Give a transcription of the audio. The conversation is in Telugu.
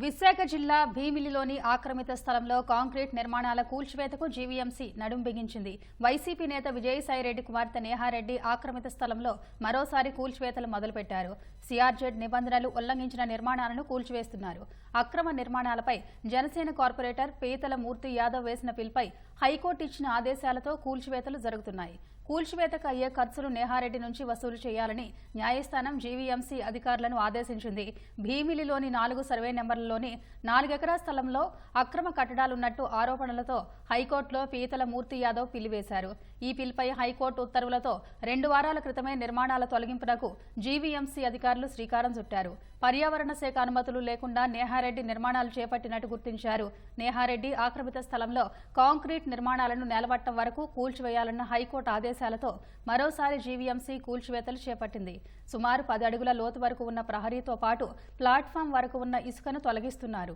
విశాఖ జిల్లా భీమిలిలోని ఆక్రమిత స్థలంలో కాంక్రీట్ నిర్మాణాల కూల్చివేతకు జీవీఎంసీ నడుం బిగించింది. వైసీపీ నేత విజయసాయిరెడ్డి కుమార్తె నేహారెడ్డి ఆక్రమిత స్థలంలో మరోసారి కూల్చివేతలు మొదలుపెట్టారు. సిఆర్జెడ్ నిబంధనలు ఉల్లంఘించిన నిర్మాణాలను కూల్చివేస్తున్నారు. అక్రమ నిర్మాణాలపై జనసేన కార్పొరేటర్ పీతల మూర్తి యాదవ్ వేసిన పిల్పై హైకోర్టు ఇచ్చిన ఆదేశాలతో కూల్చివేతలు జరుగుతున్నాయి. కూల్చివేతకు అయ్యే ఖర్చులు నేహారెడ్డి నుంచి వసూలు చేయాలని న్యాయస్థానం జీవీఎంసీ అధికారులను ఆదేశించింది. భీమిలిలోని నాలుగు సర్వే నెంబర్లలోని నాలుగెకరా స్థలంలో అక్రమ కట్టడాలున్నట్టు ఆరోపణలతో హైకోర్టులో పీతల మూర్తి యాదవ్ పిలివేశారు. ఈ పిల్పై హైకోర్టు ఉత్తర్వులతో రెండు వారాల క్రితమే నిర్మాణాల తొలగింపునకు జీవీఎంసీ అధికారులు శ్రీకారం చుట్టారు. పర్యావరణ శాఖ అనుమతులు లేకుండా నేహారెడ్డి నిర్మాణాలు చేపట్టినట్టు గుర్తించారు. నేహారెడ్డి ఆక్రమిత స్థలంలో కాంక్రీట్ నిర్మాణాలను నేలబట్టం వరకు కూల్చివేయాలన్న హైకోర్టు ఆదేశాలతో మరోసారి జీవీఎంసీ కూల్చివేతలు చేపట్టింది. సుమారు పది అడుగుల లోతు వరకు ఉన్న ప్రహరీతో పాటు ప్లాట్ఫామ్ వరకు ఉన్న ఇసుకను తొలగిస్తున్నారు